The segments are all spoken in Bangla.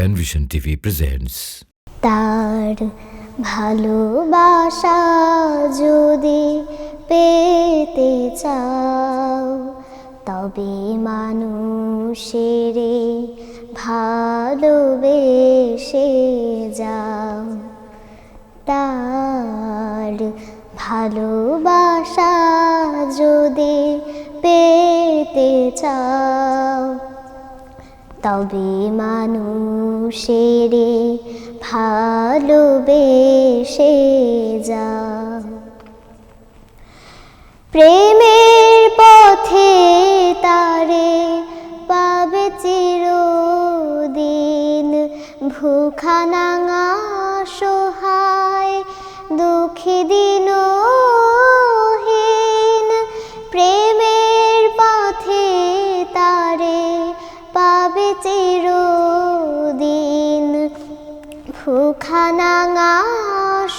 প্যানভিশন টিভি প্রেজেন্টস তার ভালোবাসা যদি পেতে চাও, তবে মানুষের ভালোবেসে যাও। তার ভালোবাসা যদি পেতে চাও তবে মানুষেরে ভালোবেসে যা। প্রেমের পথে তারে পাবে চিরদিন। ভুখানাঙা সহায় দুঃখী দিনহীন ভুখানাঙা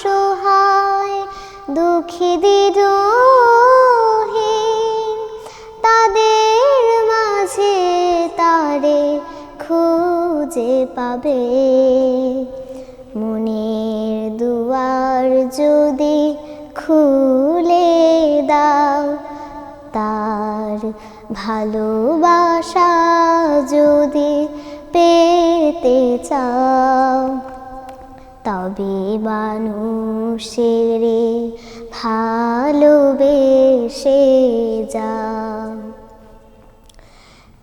সহায় দুঃখী দিনহীন তাদের মাঝে তারে খুঁজে পাবে। মনের দুয়ার যদি খুলে দাও, তার ভালোবাসা যদি পেতে চাও। তবে মানুষের ভালোবেসে যা।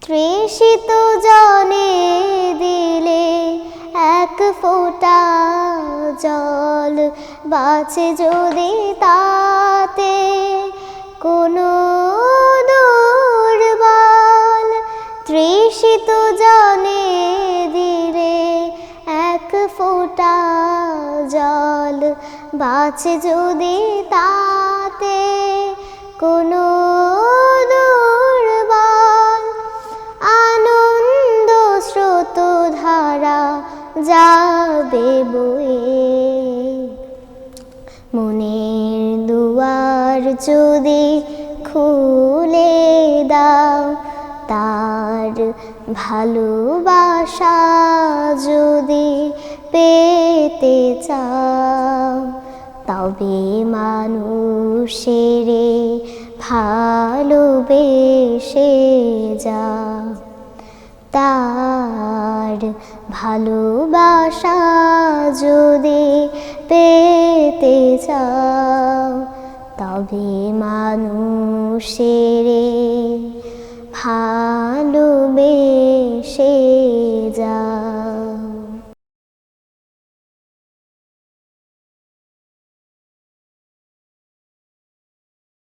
তৃষিত জনে দিলে এক ফোঁটা জল বাঁচে যদি তাতে। কোনো দুর্বল তৃষিত জনে দিলে ফোঁটা জল বাঁচে যদি তাতে কোনো দুর্বল আনন্দ স্রোত ধারা যাবে বয়ে। মনের দুয়ার যদি খুলে দাও, তার ভালোবাসা যদি পেতে চাও, তবে মানুষের ভালোবেসে যাও। তার ভালোবাসা যদি পেতে চাও, তবে মানুষের ভালোবেসে যা